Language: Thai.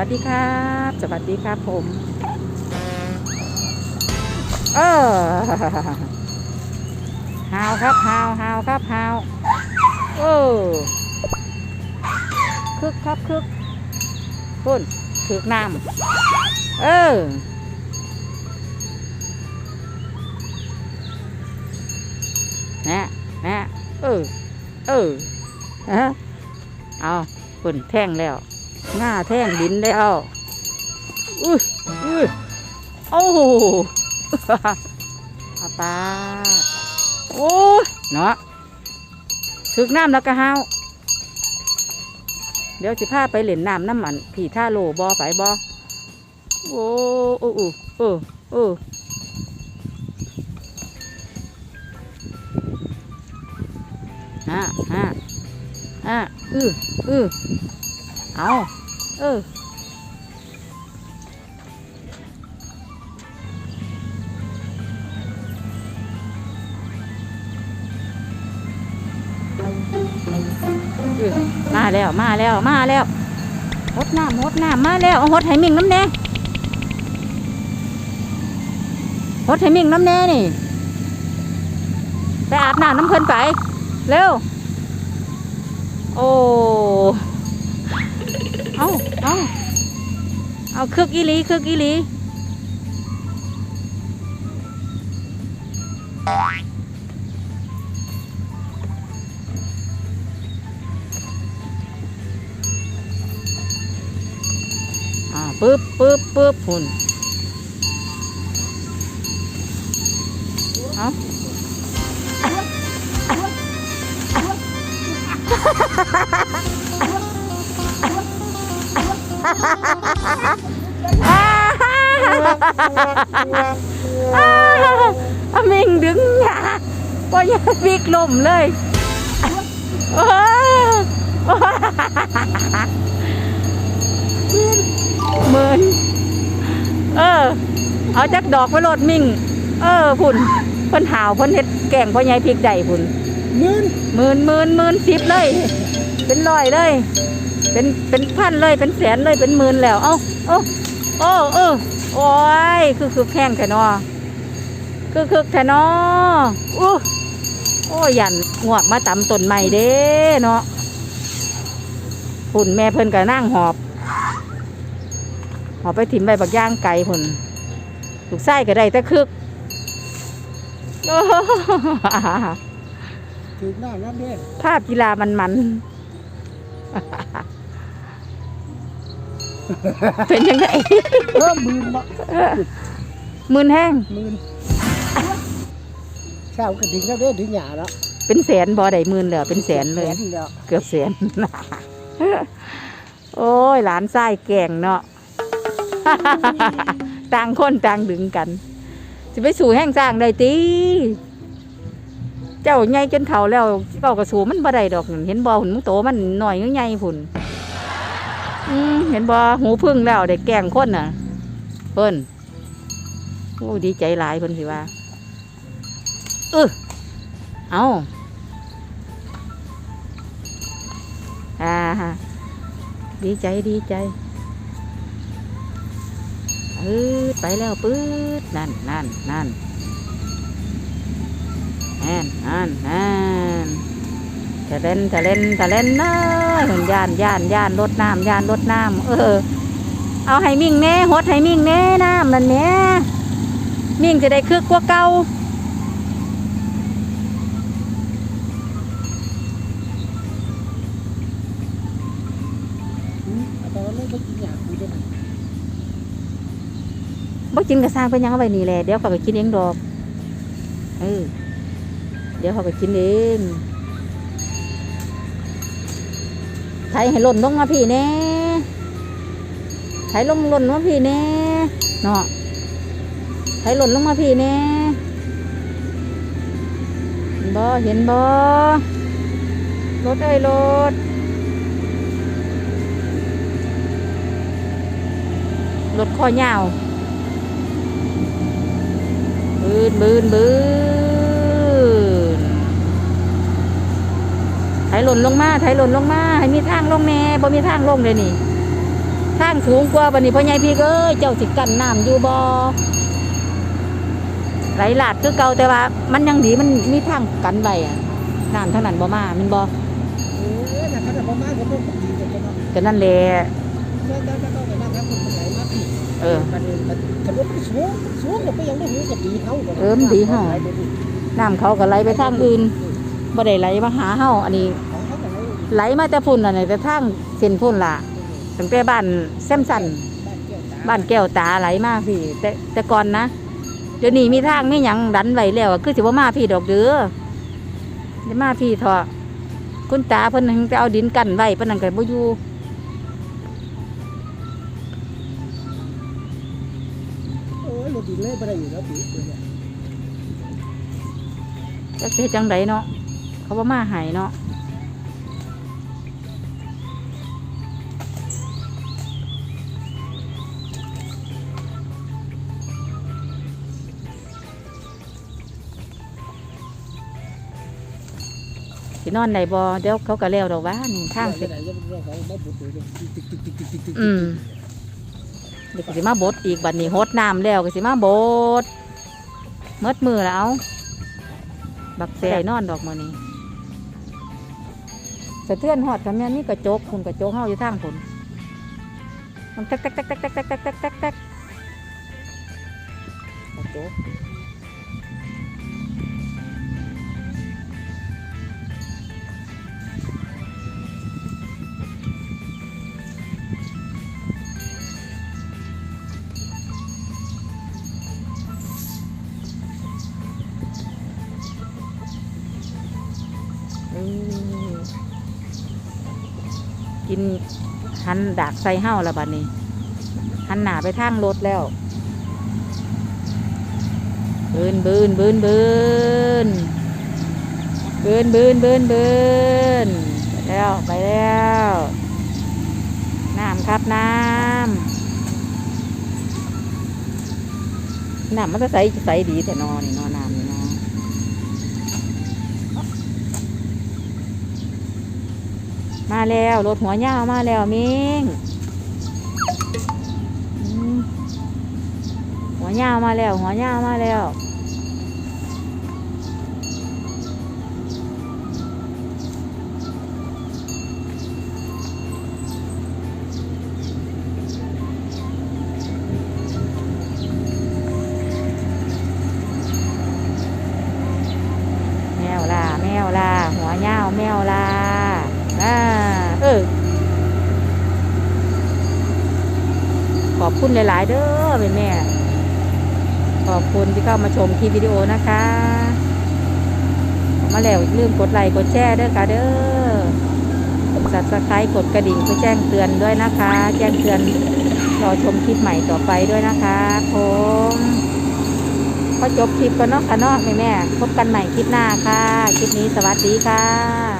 วัสดีครับ สวัสดีครับผม เออฮาวครับฮาวฮาวครับฮาวเออคึกครับคึกพุ่นคึกน้ำเออนะนะเออเออฮะเอาปุ่นแท่งแล้ว หน้าแท่งดินได้เอาอุ้ยอุ้ยโอ้โหอาปาโอ้ยเนาะถึกน้ำแล้วก็ห้าวเดี๋ยวสิพาไปเล่นน้ำน้ำมันผีท่าโลบอไปบอโอ้โอ้โอ้โอ้โอ้ฮะฮะฮะอืออือเอา เออ มาแล้วมาแล้วมาแล้วหดน้ำหดน้ำมาแล้วเอาหดไหมิงน้ำแน่หดไหมิงน้ำแน่นี่ไปอาบน้ำน้ำเพลินไป เร็ว โอ้ เอาเอาเอาคึกอีลีคึกอีลีอ่าปึ๊บปึ๊บปึ๊บหุ่น อามิงดึงหยาปอยาวิกลมเลยเหมือนเออ เอาจักดอกไปโลดมิ่ง เออพุ่นเพิ่นหาวเพิ่นเฮ็ดแกงพ่อใหญ่พริกใดพุ่นมื่นหมื่นหมื่นหมื่นสิบเลย เป็นร้อยเลย เป็นเป็นพันเลยเป็นแสนเลยเป็นหมื่นแล้ว เอ้าเอ้าโอ้เออโอ้ยคือคือแข้งแค่นอคือคือแค่นออู้โอ้ยยันงวกมาตำต้นใหม่เด้เนาะพุ่นแม่เพิ่นก็นั่งหอบหอบไปถิ่มใบบักย่างไก่พุ่นลูกไส้ก็ได้แต่คึกโอ้ถึงหน้าน้ำเด้ภาพกีฬามันมันๆ เป็นยังไงเริ่มมื่นละมืนแห้งมื่นเช้าก็ถึงแล้วเด้ถึงหยาแล้วเป็นแสนบ่ได้หมื่นแล้วเป็นแสนเลยแสนแล้วเกือบแสนโอ้ยหลานไส้แก่งเนาะต่างคนต่างดึงกันจะไปสู่แห้งสร้างได้ตีเจ้าใหญ่จนเฒ่าแล้วเจ้ากระสูมันบ่ได้ดอกเห็นบ่หุ่นมึงโตมันหน่อยใหญ่พุ่น อืมเห็นบ่หูพึ่งแล้วได้แกล้งคนน่ะเพิ่นโอ้ดีใจหลายเพิ่นสิว่าเออเอาอ่าฮะดีใจดีใจปื๊ดไปแล้วปื๊ดนั่นนั่นนั่นนั่นนั่นนั่น ทะเลนทะเลนทะเลนเนอะเห็นย่านย่านย่านรถน้ำย่านรถน้ำเออ เอาให้มิ่งแน่หดให้มิ่งแน่น้ำนั่นแน่มิ่งจะได้คึกกว่าเก่าอืมแต่ว่าไม่ได้กินหยาคุยได้ไหมบ่กินกระซางไปยังเอาไว้นี่แหละเดี๋ยวเขาไปกินเองดอกเออเดี๋ยวเขาไปกินเอง ถให้ล่นลงมาพี่แน่ไถลงล่นมาพี่แน่เนาะไถล่นลงมาพี่แน่บ่เห็นบ่รถเอ้ยรถรถข้อยาวบืนบืนบืน ไถหล่นลงมาไถหล่นลงมาให้มีทางลงแน่บ่มีทางลงเลยนี่ทางสูงกว่าบัดนี้พ่อใหญ่พี่เอ้ยเจ้าสิกันน้ำอยู่บ่ไหลหลากคือเก่าแต่ว่า มันยังดีมันมีทางกันไว้อะน้ำเท่านั้นบ่มาแมันบ่เออแต่ขนาดประมาณก็ต้องดีกันเนาะก็นั่นแหละแต่แต่แต่ก็นะครับคนไหนมาที่เออมันมันกระโดดสูงสูงก็ไปยังได้หูกับดีเฮาเออมันดีเฮาน้ำเขาก็ไหลไปทางอื่น บ่ได้ไหลมาหาเฮาอันนี้ของเขาแต่ไหนไหลมาแต่พุ่นน่ะนี่แต่ทางเส้นพุ่นล่ะตั้งแต่บ้านแซมสันบ้านแก้วตาบ้านแก้วตาไหลมาพี่แต่แต่ก่อนนะเดี๋ยวนี้มีทางมีหยังดันไว้แล้วอะคือสิบ่มาพี่ดอกเด้อจะมาพี่เถอะคุณตาเพิ่นถึงจะเอาดินกั้นไว้เพิ่นนั่นก็บ่อยู่โอ้ยรถดินเลยบ่ได้อยู่แล้วปีเนี่ยจักสิเฮ็ดจังไดเนาะ เขาบ่มาให้เนาะสินอนได้บ่เดี๋ยวเขาก็แล้วดอกว่านี่ทางสิไหนจะเรื่องของบ้านบุตรเลยติ๊กติ๊กติ๊กติ๊กติ๊กติ๊กอืมเดี๋ยวก็สิมาบดอีกบัดนี้ฮดน้ำแล้วก็สิมาบดเมดมือแล้วบักเสียนอนดอกมือนี้ สะเทือนหอดกันแม่นี่กระจกคุณกระจกเฮาอยู่ทางผลมันแตกแตกแตกแตกแตกแตกแตกแตกแตกแตกกระจก กินหันดากใส่เฮาแล้วบัดนี้หันหนาไปทางรถแล้วบืนบืนบืนบืนบืนบืนบืนบืนไปแล้วไปแล้วน้ำครับน้ำน้ำมันจะใสใสดีแต่นอนี่นอน มาแล้วรถหัวย่าวมาแล้วมิงหัวยาวมาแล้ว หัวยาวมาแล้ว คุณหลาย ๆ เด้อแม่แม่ขอบคุณที่เข้ามาชมคลิปวิดีโอนะคะมาแล้วลืมกดไลค์กดแชร์เด้อค่ะเด้อสับสไครต์กดกระดิ่งเพื่อแจ้งเตือนด้วยนะคะ แจ้งเตือนรอชมคลิปใหม่ต่อไปด้วยนะคะผมพอจบคลิปกันเนาะค่ะเนาะแม่แม่พบกันใหม่คลิปหน้าค่ะ คลิปนี้สวัสดีค่ะ